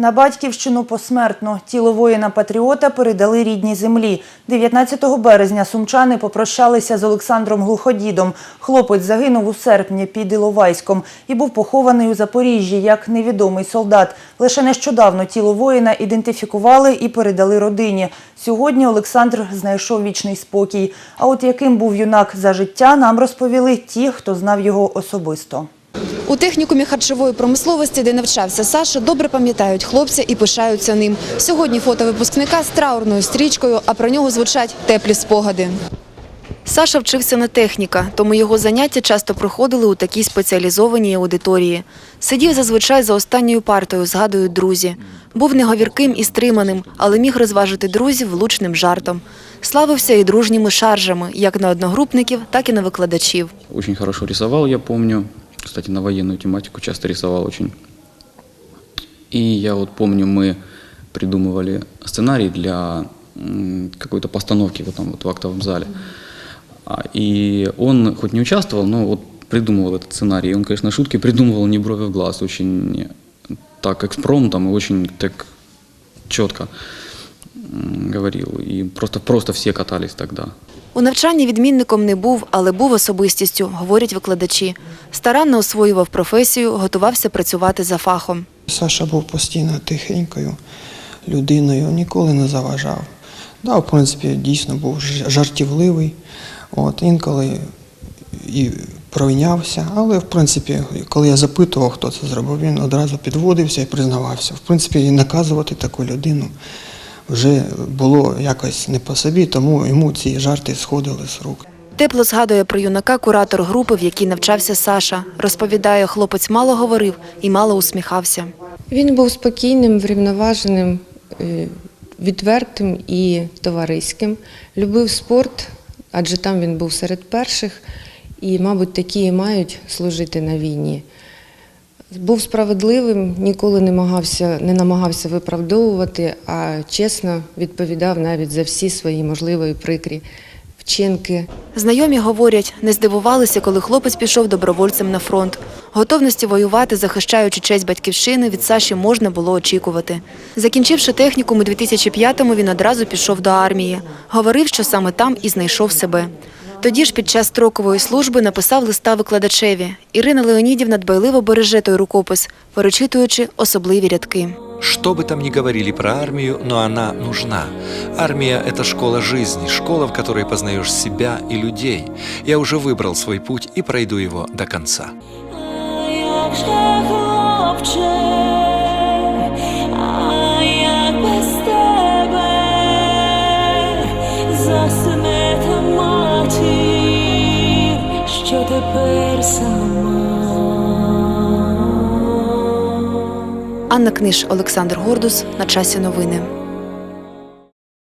На батьківщину посмертно тіло воїна-патріота передали рідній землі. 19 березня сумчани попрощалися з Олександром Глуходідом. Хлопець загинув у серпні під Іловайськом і був похований у Запоріжжі як невідомий солдат. Лише нещодавно тіло воїна ідентифікували і передали родині. Сьогодні Олександр знайшов вічний спокій. А от яким був юнак за життя, нам розповіли ті, хто знав його особисто. У технікумі харчової промисловості, де навчався Саша, добре пам'ятають хлопця і пишаються ним. Сьогодні фото випускника з траурною стрічкою, а про нього звучать теплі спогади. Саша вчився на техніка, тому його заняття часто проходили у такій спеціалізованій аудиторії. Сидів зазвичай за останньою партою, згадують друзі. Був неговірким і стриманим, але міг розважити друзів влучним жартом. Славився і дружніми шаржами, як на одногрупників, так і на викладачів. Очень хорошо рисовал, я помню. Кстати, на военную тематику часто рисовал очень. И я вот помню, мы придумывали сценарий для какой-то постановки вот там вот в актовом зале. А, И он хоть не участвовал, но вот придумывал этот сценарий. Он, конечно, шутки придумывал не брови в глаз, очень так экспромтом и очень так четко говорил. И просто, просто все катались тогда. У навчанні відмінником не був, але був особистістю, говорять викладачі. Старанно освоював професію, готувався працювати за фахом. Саша був постійно тихенькою людиною, ніколи не заважав. Да, в принципі, дійсно був жартівливий. От, інколи і пройнявся, але в принципі, коли я запитував, хто це зробив, він одразу підводився і признавався. В принципі, і наказувати таку людину вже було якось не по собі, тому йому ці жарти сходили з рук. Тепло згадує про юнака куратор групи, в якій навчався Саша. Розповідає, хлопець мало говорив і мало усміхався. Він був спокійним, врівноваженим, е, відвертим і товариським. Любив спорт, адже там він був серед перших, і, мабуть, такі і мають служити на війні. Був справедливим, ніколи не намагався, не намагався виправдовувати, а чесно відповідав навіть за всі свої можливі прикрі вчинки. Знайомі говорять, не здивувалися, коли хлопець пішов добровольцем на фронт. Готовності воювати, захищаючи честь батьківщини, від Саші можна було очікувати. Закінчивши технікум у 2005-му, він одразу пішов до армії. Говорив, що саме там і знайшов себе. Тоді ж під час строкової служби написав листа викладачеві. Ірина Леонідівна дбайливо береже той рукопис, перечитуючи особливі рядки. Что бы там ни говорили про армию, но она нужна. Армия – это школа жизни, школа, в которой познаешь себя и людей. Я уже выбрал свой путь и пройду его до конца. Анна Книж, Олександр Гордус. На часі новини.